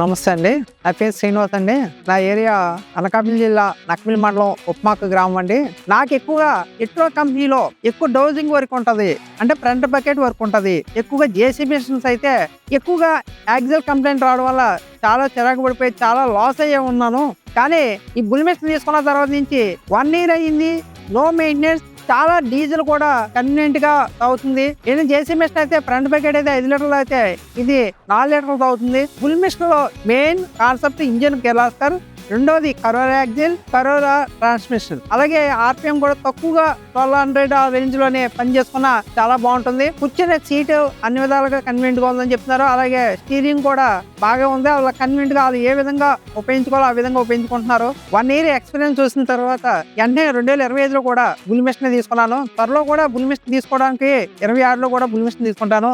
నమస్తే అండి. నా పేరు శ్రీనివాస్ అండి. నా ఏరియా అనకాపల్లి జిల్లా నక్మిల్ మండలం ఉప్మాక గ్రామం అండి. నాకు ఎక్కువగా ఎక్కువ కంపెనీలో ఎక్కువ డోజింగ్ వర్క్ ఉంటుంది. అంటే ఫ్రంట్ బకెట్ వర్క్ ఉంటుంది. ఎక్కువగా జేసీబీ మిషన్స్ అయితే ఎక్కువగా యాక్సిల్ కంప్లైంట్ రావడం వల్ల చాలా చిరాకు పడిపోయి చాలా లాస్ అయ్యే ఉన్నాను. కానీ ఈ బుల్ మిషన్ తీసుకున్న తర్వాత నుంచి వన్ ఇయర్ అయ్యింది నో మెయింటెనెన్స్ చాలా డీజిల్ కూడా కన్వీనియంట్గా అవుతుంది నేను జేసీ మిషన్ అయితే ఫ్రంట్ బకెట్ అయితే ఐదు లీటర్లు అయితే ఇది నాలుగు లీటర్లు అవుతుంది ఫుల్ మిషన్లో మెయిన్ కాన్సెప్ట్ ఇంజిన్ కిర్లాస్కర్ రెండోది కరోరా యాక్సిల్ కరోరా ట్రాన్స్మిషన్. అలాగే ఆర్పిఎం కూడా తక్కువగా ట్వెల్వ్ హండ్రెడ్ ఆ రేంజ్లోనే పని చేసుకున్న చాలా బాగుంటుంది. కూర్చునే సీట్ అన్ని విధాలుగా కన్వీనియంట్గా ఉందని చెప్తున్నారు. అలాగే స్టీరింగ్ కూడా బాగా ఉంది. అలా కన్వీనియంట్గా అది ఏ విధంగా ఉపయోగించుకోవాలో ఆ విధంగా ఉపయోగించుకుంటున్నారు. వన్ ఇయర్ ఎక్స్పీరియన్స్ చూసిన తర్వాత వెంటనే రెండు వేల ఇరవై ఐదులో కూడా బుల్ మిషన్ తీసుకున్నాను. త్వరలో కూడా బుల్ మిషన్ తీసుకోవడానికి ఇరవై ఆరులో కూడా బుల్ మిషన్ తీసుకుంటాను.